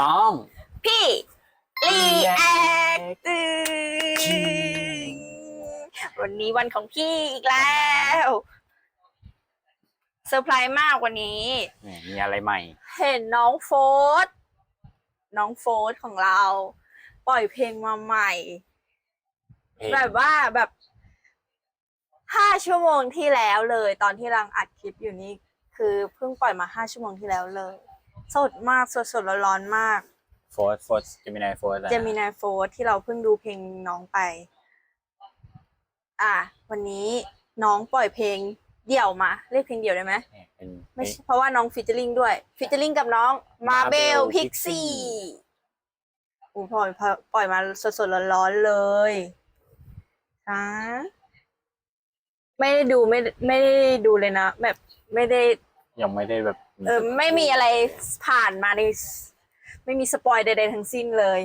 น้อง พี่รีแอคตึงวันนี้วันของพี่อีกแล้วเซอร์ไพรส์มากวันนี้แหมมีอะไรใหม่ เห็นน้องโฟสน้องโฟสของเรา ปล่อยเพลงมาใหม่เพลงแบบว่าแบบห้าชั่วโมงที่แล้วเลย ตอนที่รังอัดคลิปอยู่นี่คือเพิ่งปล่อยมาห้าชั่วโมงที่แล้วเลย สดมากสดสดๆร้อนๆมาก โฟร์โฟร์เจมินายโฟร์เจมินายโฟร์ที่เราเพิ่งดูเพลงน้องไป อะ วันนี้น้องปล่อยเพลงเดี่ยวมา เรียกเพลงเดี่ยวได้ไหมเป็นไม่ใช่เพราะว่าน้องฟิชเจอริงด้วยฟิชเจอริงกับน้องมาเบล Mabel พิก Pixie ซี่โอ้ปล่อยปล่อยมาสดๆร้อนๆเลยฮะไม่ได้ดูไม่ไม่ได้ดูเลยนะแบบไม่ได้ยังไม่ได้แบบ เออไม่มีอะไรผ่านมาในไม่มีสปอยใดๆทั้งสิ้นเลย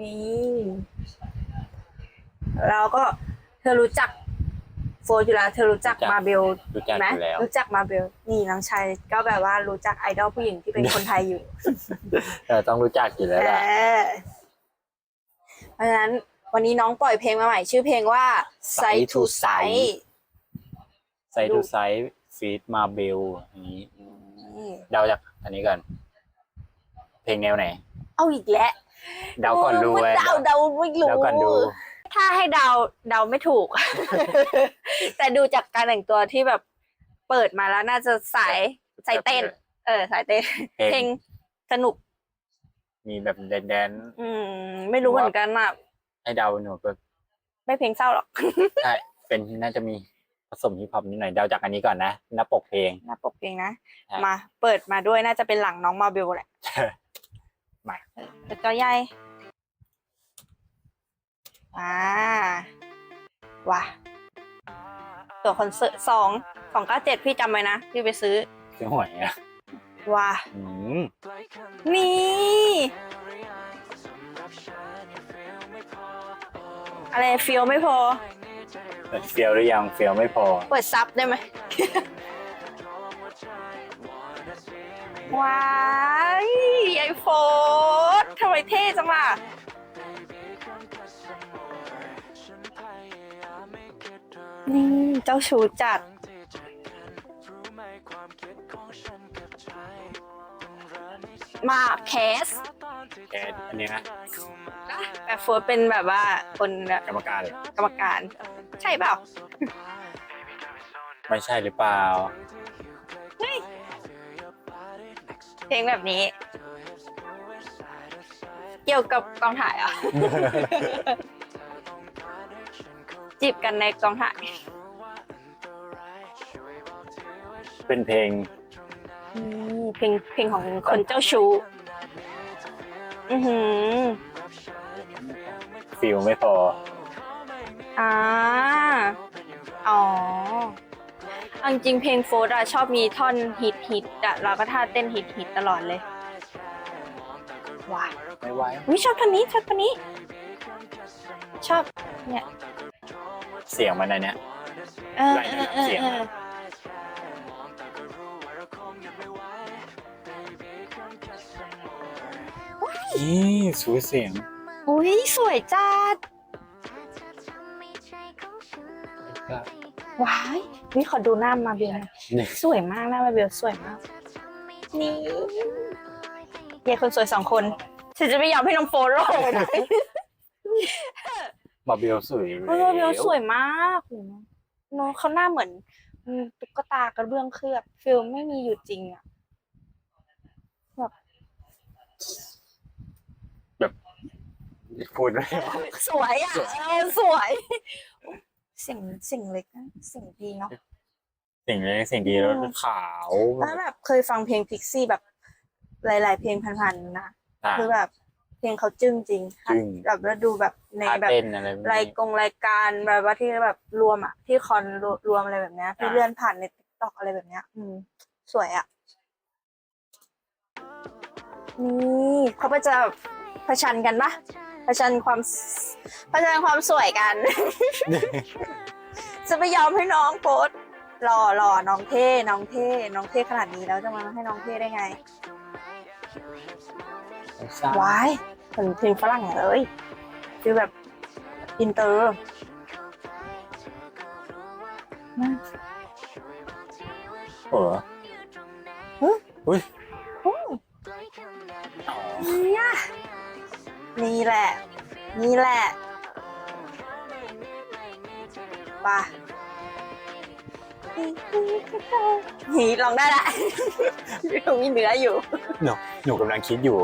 นี่แล้วก็เธอรู้จักโฟร์อยู่แล้วเธอรู้จักมาเบลรู้จักไหมอยู่แล้วรู้จักมาเบล นี่น้องชายก็แบบว่ารู้จักไอดอลผู้หญิงที่เป็นคนไทยอยู่เออต้องรู้จักอยู่แล้วเอล่ะอเพราะฉะนั้นวันนี้น้องปล่อยเพลงมาใหม่ ชื่อเพลงว่า Side to Side ไซทูไซ ฟีดมาเบลอันนี้นี่เดาจากอันนี้ก่อน เพลงแนวไหน เอาอีกแล้วเดาก่อนดูมัไว้เดาเดาไม่รู้เดาก่อนดู ถ้าให้เดาเดาไม่ถูก แต่ดูจากการแต่งตัวที่แบบเปิดมาแล้วน่าจะสายสายเต้น เออ สายเต้น เพลเพลงงสนุก มีแบบแดนแดนอืม ไม่รู้เหมือนกันอะๆให้เดาหนูก็ไม่เพลงเศร้าหรอกใช่เป็นน่าจะมีผ สมฮิปฮอปนิดหน่อยเดาจากอันนี้ก่อนนะหน้าปกเพลงหน้าปกเพลงนะใช่มาเปิดมาด้วยน่าจะเป็นหลังน้องมาเบลแหละมาเออแต่จอใหญ่อ่าว่ะตัวคอนเสิร์ตสองสองเก้าเจ็ดพี่จำไว้นะ พี่ไปซื้อ คือหวยอะว่ะอืมนี่ อะไรฟิลไม่พอแต่ เฟียวหรือยังเฟียวไม่พอ เปิดซับได้ไหม ว้ายไอโฟนทำไมเท่จังล่ะนี่เจ้าชูจัด มาแคสแกอันนี้นะ แบบโฟนเป็นแบบว่าคนแบบกรรมการเหรอกรรมการ ใช่เปล่าไม่ใช่หรือเปล่า เฮ้ยเพลงแบบนี้ เกี่ยวกับกองถ่ายเหรอะ จีบกันในกองถ่าย เป็นเพลงอืมเพลงเพลงของคนเจ้าชู้ อือหือ ฟิลไม่พอ อ่า อ๋อเอาจริงๆเพลงโฟร์อะชอบมีท่อนฮิตฮิตอะเราก็ท่าเต้นฮิตฮิตตลอดเลยว้าไม่ไหววิชอบท่อนนี้ชอบท่อนนี้ ชอบเนี่ยเสียงมันอันเนี้ยเออไหลเอในอเออเสียงเออนี่สูเสียง อุ้ยสวยจัด ว้ายนี่ขอดูหน้ามาเบลหน่อยนี่สวยมากหน้ามาเบลสวยมาก นี่ยายคนสวยสองคน ฉันจะไม่ยอมให้น้องโฟโร่ไปไหนมาเบลสวยมาเบลสวยมากน้องเขาหน้าเหมือนอืมตุ๊กตากระเบื้องเคลือบฟิลไม่มีอยู่จริงอะ พูดไม่ออกสวยอะเออสวยเสียงเสียงเล็กนะเสียงดีเนาะเสียงเลยเสียงดีแล้วอืมขาวแล้วแบบเคยฟังเพลงพิกซี่แบบ หลาย ๆ เพลงผ่านๆนะอะคือแบบเพลงเขาจึ้งจริงจึ้งแบบแล้วดูแบบในท่าแบบเต้นอะไรพวกรายนี้กงรายการแบบว่าที่แบบรวมอะ ที่คอนรวมอะไรแบบเนี้ยที่อ่าเลื่อนผ่านในติ๊กต็อกอะไรแบบเนี้ย อืม สวยอะนี่เขาก็จะประชันกันปะ ประชันความสประชันความสวยกัน จะไม่ยอมให้น้องโพสต์หล่อหล่อน้องเท่น้องเท่น้องเท่ขนาดนี้แล้วจะมาให้น้องเท่ได้ไงไม่ทราบวายเหมือนเพลงฝรั่งเลยคือแบบอินเตอร์เอออุ้ยอ๋อเนี่ย นี่แหละ นี่แหละไป่ะนี่ลองได้ละยังมีเนื้ออยู่หนูหนูกำลังคิดอยู่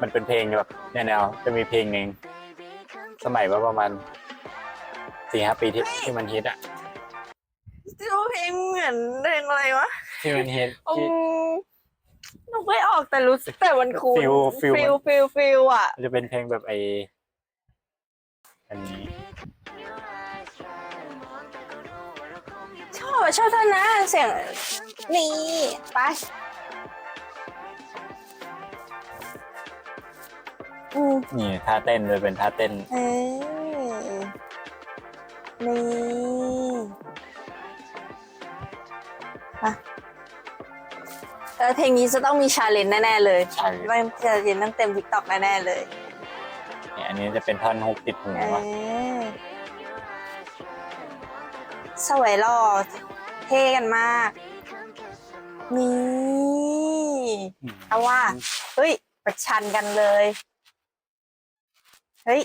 มันเป็นเพลงแบบแนวๆจะมีเพลงหนึ่งสมัยว่าประมาณสี่ห้าปีที่ที่มันฮิตอะดูเพลงเหมือนเพลงอะไรวะที่มันฮิตอืที่ม นึกไม่ออกแต่รู้สึกแต่มันคูลฟิลฟิล ฟิลฟิลฟิลอะจะเป็นเพลงแบบไออันนี้ชอบอะชอบท่านนะเสียงนี่ไปอืมนี่ท่าเต้นเลยเป็นท่าเต้น เออนี่อะ เออเพลงนี้จะต้องมีชาเลนจ์แน่ๆเลยใช่ไม่ชาเลนจ์ต้องเต็มทิกตอกแน่ๆเลยนี่อันนี้จะเป็นท่อนฮุกติดหูเออะอสวยหล่อเท่กันมาก นี่มเอาว่า เฮ้ย ประชันกันเลย เฮ้ย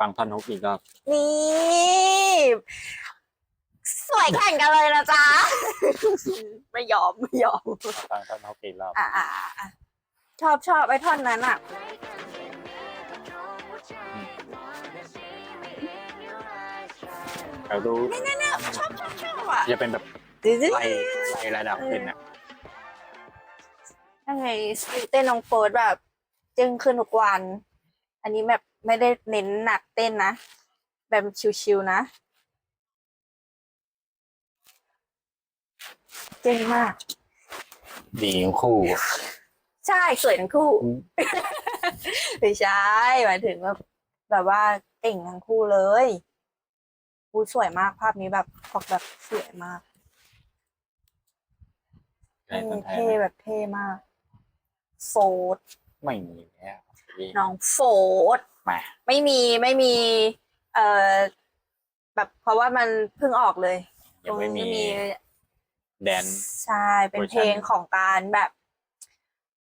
ฟังท่อนฮุกอีกรอบ นี่ สวยแข่งกันเลยนะจ๊ะ ไม่ยอม ไม่ยอมฟังท่อนฮุกอีกรอบอะอะอะอะชอบชอบไอ้ท่อนนั้นอะ เราดูชอบชอบชอบอะจะเป็นแบบดื้อไล่ไล่ระดับขึ้นอะยังไงสกิลเต้นน้องโฟร์ดแบบ จึงขึ้นทุกวัน อันนี้แบบไม่ได้เน้นหนักเต้นนะ แบบชิวๆนะ เจ๋งมาก ดีทั้งคู่ ใช่สวยทั้งคู่อืม ไม่ใช่หมายถึงแบบแบบว่าเก่งทั้งคู่เลยคูสวยมากภาพนี้แบบออกแบบสวยมากในคนไทยเท่นะแบบเท่มากโฟดไม่มีแล้วน้องโฟด มาไม่มีไม่มี เอ่อแบบเพราะว่ามันเพิ่งออกเลยยังไม่มีตรงนี้ แดน ใช่เป็นเวอร์ชันเพลงของการแบบ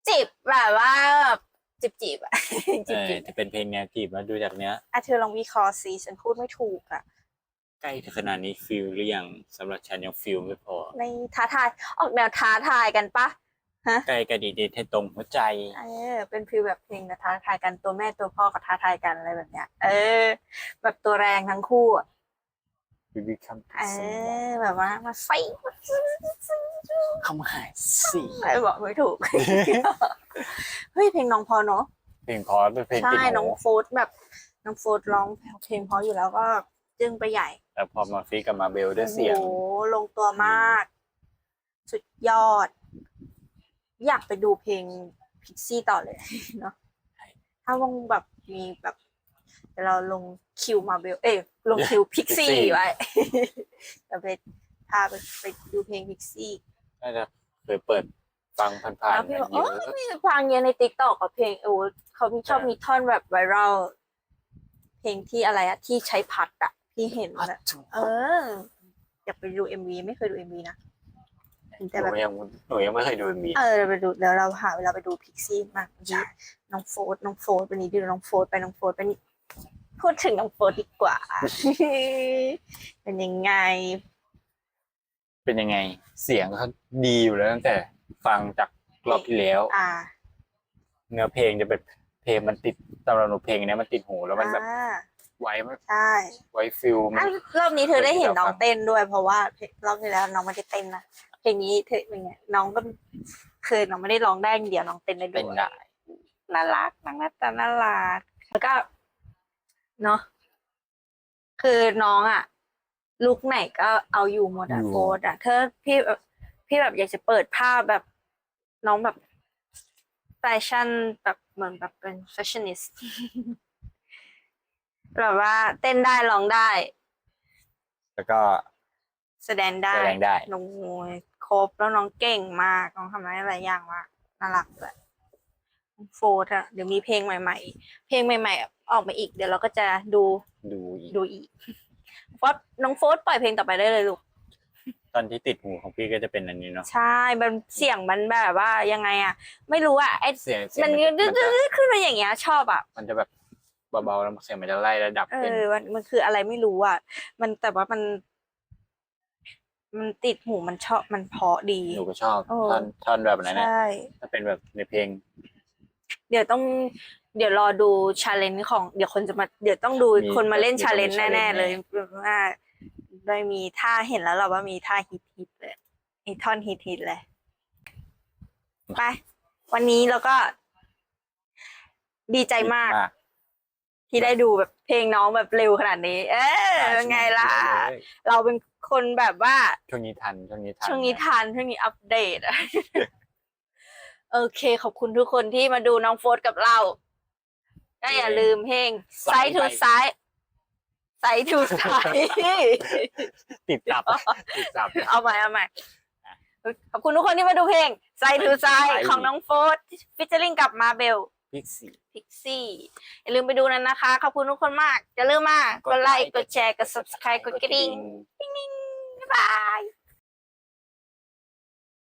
จิบแบบว่าแบบจิบจิบๆอะเอจิบอจิบจะเป็นเพลงแนวจีบมาดูจากเนี้ยอะเธอลองวิเคราะห์สิฉันพูดไม่ถูกอะใกล้ขนาดนี้ฟิลหรือยังสำหรับฉันยังฟิลไม่พอในท้าทายออกแนวท้าทายกันปะใกล้กระดีเดทให้ตรงหัวใจ เออ เป็นฟีลแบบเพลงนะท้าทายกันตัวแม่ตัวพ่อก็ท้าทายกันอะไรแบบเนี้ย เออ แบบตัวแรงทั้งคู่ อะวิวิคัมเออแบบว่ามาไฟคำหายสี่อะไรบอกไม่ถูก เฮ้ยเพลงน้องพอเนาะเพลงพอเป็นเพลงใช่ติดน้องหูโฟร์ธแบบ น้องโฟร์ธร้องเพลงเพราะอยู่แล้วก็จึงไปใหญ่แล้วพอมาฟีกับมาเบลด้วยเสียงโอ้โหลงตัวมาก สุดยอด อยากไปดูเพลงพิกซี่ต่อเลยเนาะถ้าวงแบบมีแบบ เดี๋ยวเราลงคิวมาเบลเอ้ยลงคิวพิกซี่ Pixie ไว้จะไปพาไปไปดูเพลงพิกซี่ น่าจะเคยเปิดฟังผ่านแล้วๆพี่กับอนกเยโอ้อะยมีฟังเยอะในติ๊กต็อกกับเพลงโอ้เขามีชอบใช่มีท่อนแบบไวรัลเพลงที่อะไรอะที่ใช้พัดอะที่เห็นนะเออ อยากไปดูเอ็มวีไม่เคยดูเอ็มวีนะหแต่นูแบบยังหนูยังไม่เคยดูมีเออเราไปดูเดี๋ยวเราหาเวลาไปดูพิกซี่มากวันนี้น้องโฟร์ธน้องโฟร์ธวันนี้ดูน้องโฟร์ธไปน้องโฟร์ธไปนี่ พูดถึงน้องโฟร์ธดีกว่า เป็นยังไง เป็นยังไง เสียงเขาดีอยู่แล้วตั้งแต่ฟังจากรอบที่แล้ว อ่า เนื้อเพลงจะเป็นเพลงมันติดสำหรับหนูเพลงเนี้ยมันติดหูแล้วมันแบบอ่าไว้มันใช่ไว้ฟิลมัอะนรอบนี้เธอได้เห็นเดี๋ยวน้องฟังเต้นด้วย เพราะว่าเพลงรอบที่แล้วน้องไม่ได้เต้นนะเพลงนี้เธอเป็นไงน้องก็เคยน้องไม่ได้ร้องได้อย่างเดียวน้องเต้นได้ด้เป็นวยได้ น่ารักน้องหน้าตาน่ารักแล้วก็ เนาะคือน้องอะลุกไหนก็เอาอยู่หมดอะอยู่ โฟร์อะเธอพี่แบบพี่แบบอยากจะเปิดภาพแบบน้องแบบแฟชั่นแบบเหมือนแบบเป็นแฟชั่นนิสต์แบบว่าเต้นได้ร้องได้ แล้วก็ แสดงได้แสดงได้ น้องครบแล้วน้องเก่งมาก น้องทำได้หลายอย่างมากน่ารักเลย โฟร์อะเดี๋ยวมีเพลงใหม่ ๆ เพลงใหม่ๆ ออกมาอีก เดี๋ยวเราก็จะดูดูอีกดูอีกโฟร์น้องโฟร์ปล่อยเพลงต่อไปได้เลยลูกตอนที่ติดหูของพี่ก็จะเป็นอันนี้เนาะใช่มันเสียงมันแบบว่ายังไงอะไม่รู้อะไอเสียงเสียงมันมันดื้จะอๆขึ้นมาอย่างเงี้ยชอบอะมันจะแบบเบาๆแล้วเสียงมันจะไล่ระดับเอเป็นอมันมันคืออะไรไม่รู้อะมันแต่ว่ามัน มันติดหูมันชอบมันเพราะดีหนูก็ชอบโอ้ท่อนท่อนแบบนั้นนะใช่ถ้าเป็นแบบในเพลง เดี๋ยวต้อง เดี๋ยวรอดูชาเลนจ์ของ เดี๋ยวคนจะมา เดี๋ยวต้องดูมีคนมาเล่นมีชาเลนจ์คนมีแน่ challenge ๆเลยแบบว่าได้มีท่าเห็นแล้วเราว่ามีท่าฮิตฮิตๆเลยไอ้ท่อนฮิตฮิตๆเลย ไป วันนี้เราก็ ดีใจมาก ที่ได้ดูแบบเพลงน้องแบบเร็วขนาดนี้ เออเป็นไงล่ะ เราเป็นคนแบบว่า ช่วงนี้ทันช่วงนี้ทันช่วงนี้ทันช่วงนี้อัปเดตอะ โอเค ขอบคุณทุกคนที่มาดูน้องโฟร์กับเราก็อย่าลืมเพลงไซทูไซไซทูไซติดจับติดจับเอาใหม่เอาใหม่ขอบคุณทุกคนที่มาดูเพลงไซทูไซ Sai ของน้องโฟร์ฟิชเชอริงกับมาเบลพิกซี่พิกซี่อย่าลืมไปดูนั้นนะคะ ขอบคุณทุกคนมาก อย่าลืมมาก กดไลค์ กดแชร์ กด subscribe กดกระดิ่งบ๊ายบาย